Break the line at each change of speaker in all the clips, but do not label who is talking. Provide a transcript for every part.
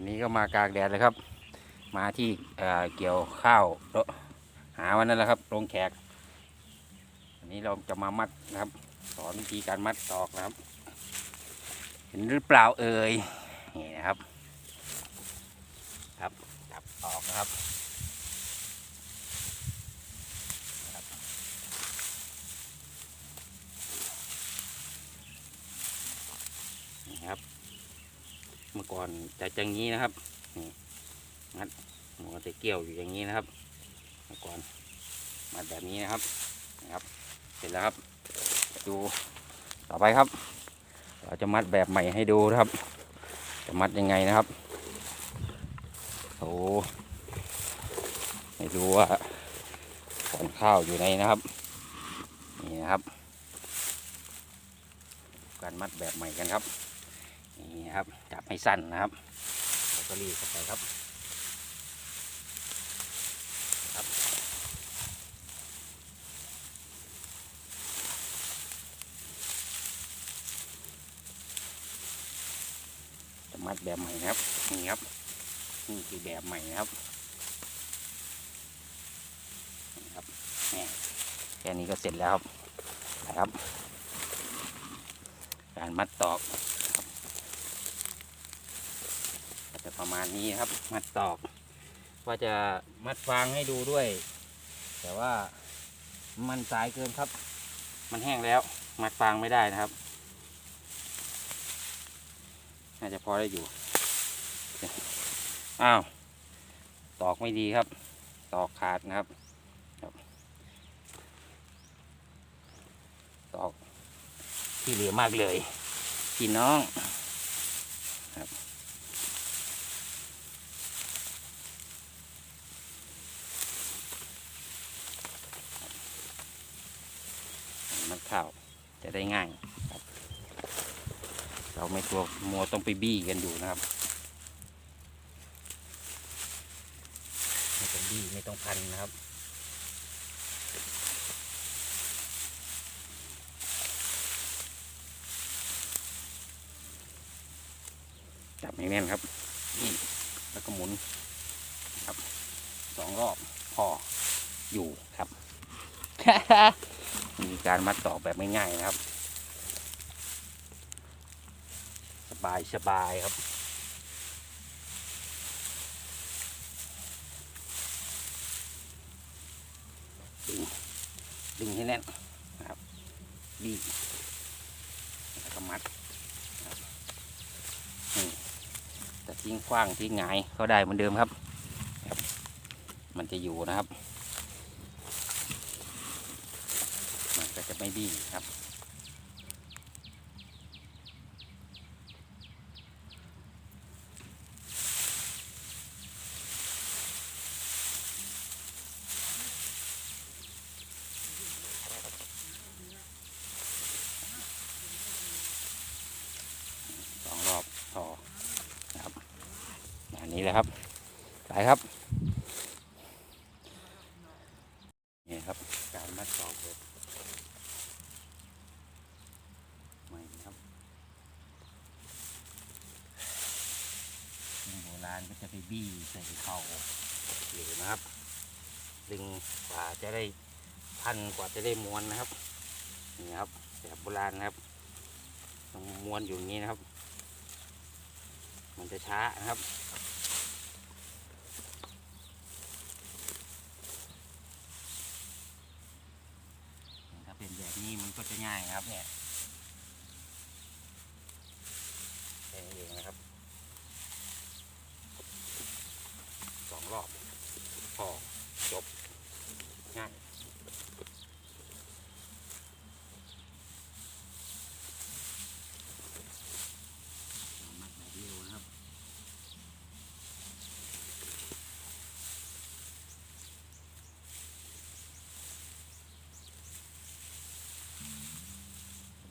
วันนี้ก็มากลางแดดเลยครับ มาที่เกี่ยวข้าวหาวันนั้นแหละครับลงแขกวันนี้เราจะมามัดนะครับ สอนวิธีการมัดตอกนะครับ เห็นหรือเปล่าเอ่ยนี่นะครับ ครับจับตอกนะครับครับนี่ครับ มื่อก่อนจะอย่างนี้นะครับนี่มัดหัวจะเกี่ยวอยู่อย่างนี้นะครับเมื่อก่อนมัดแบบนี้นะครับนะครับ เสร็จแล้วครับ ดูต่อไปครับ เราจะมัดแบบใหม่ให้ดูนะครับ จะมัดยังไงนะครับโอ้ไม่รู้ว่าขอนข้าวอยู่ในนะครับนี่นะครับ การมัดแบบใหม่กันครับ นี่นะครับ จับให้สั้นนะครับแล้วก็รีดเข้าไปครับครับ จะมัดแบบใหม่นะครับนี่ครับนี่คือแบบใหม่นะครับนี่ครับแหม่แค่นี้ก็เสร็จแล้วครับนะครับ การมัดตอกครับ ก็จะประมาณนี้นะครับ มัดตอก ว่าจะมัดฟางให้ดูด้วย แต่ว่ามันสายเกินครับ มันแห้งแล้ว มัดฟางไม่ได้นะครับ น่าจะพอได้อยู่อ้าวตอกไม่ดีครับ ตอกขาดนะครับครับตอกที่เหลือมากเลยพี่น้องครับ ข้าวจะได้ง่ายครับ เราไม่ตัวมัวต้องไปบี้กันอยู่นะครับไม่ต้องบี้ไม่ต้องพันนะครับจับให้แน่นครับนี่แล้วก็หมุนครับสองรอบพออยู่ครับมี การมัดต่อกแบบง่ายๆนะครับ สบายสบายครับ ดึงดึงให้แน่นนะครับบีบแล้วก็มัดนะครับนี่แต่ทิ้งขว้างทิ้งหงายก็ได้เหมือนเดิมครับครับมันจะอยู่นะครับ มันก็จะ ไม่บี้ครับ สองรอบพอนะครับอันนี้แหละครับ ไปครับนี่ครับ การมัดตอกเบ็ดใหม่ครับคนโบ ราณก็จะไปบี้ใส่เข่าหรือนะครับ ดึงกว่าจะได้พันกว่าจะได้ม้วนนะครับนี่ครับแบบโบราณนะครับต้องม้วนอยู่อย่างนี้นะครับ มันจะช้านะครับถ้าเป็นแบบนี้มันก็จะง่ายครับเนี่ยแค่นี้เองนะครับ สองรอบ พอ จบ ง่าย มัดแบบวิดีโอนะครับ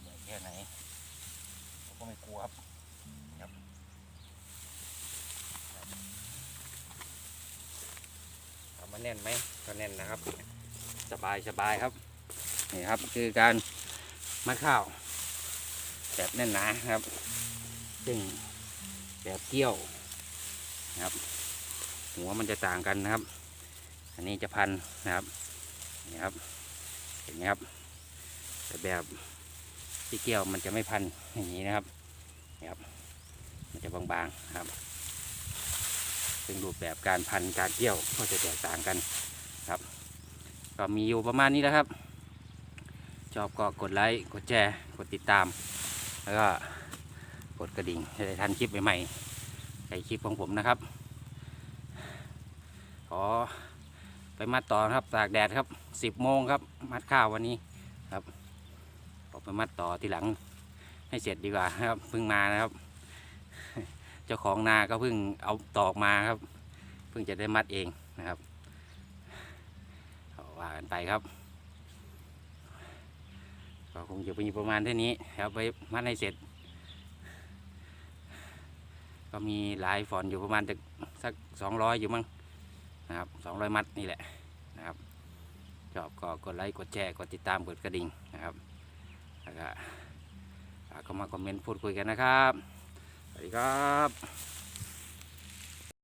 เหนื่อยแค่ไหนเราก็ไม่กลัวครับครับ ทำมาแน่นไหมก็แน่นนะครับ สบายสบายครับนี่ครับคือการมัดข้าวแบบแน่นหนาครับ ซึ่งแบบเกี่ยวนะครับ หัวมันจะต่างกันนะครับ อันนี้จะพันนะครับนี่ครับเห็นไหมครับ แต่แบบที่เกี่ยวมันจะไม่พันอย่างนี้นะครับนี่ครับ มันจะบางๆครับ ซึ่งรูปแบบการพันการเกี่ยวก็จะแตกต่างกันครับ ก็มีอยู่ประมาณนี้นะครับ ชอบก็กดไลค์กดแชร์กดติดตาม แล้วก็กดกระดิ่งจะได้ทันคลิปใหม่ๆในคลิปของผมนะครับ ขอไปมัดต่อครับตากแดดครับสิบโมงครับ มัดข้าววันนี้ครับออกไปมัดต่อทีหลังให้เสร็จดีกว่าครับเพิ่งมานะครับ เจ้าของนาก็เพิ่งเอาตอกมาครับ เพิ่งจะได้มัดเองนะครับว่ากันไปครับก็คงจะมีประมาณเท่านี้ครับไปมัดให้เสร็จ ก็มีหลายฟอนอยู่ประมาณจะสักสองร้อยอยู่มั้งนะครับสองร้อยมัดนี่แหละนะครับชอบก็กดไลค์กดแชร์กดติดตามกดกระดิ่งนะครับแล้วก็กเข้ามาคอมเมนต์พูดคุยกันนะครับ สวัสดีครับ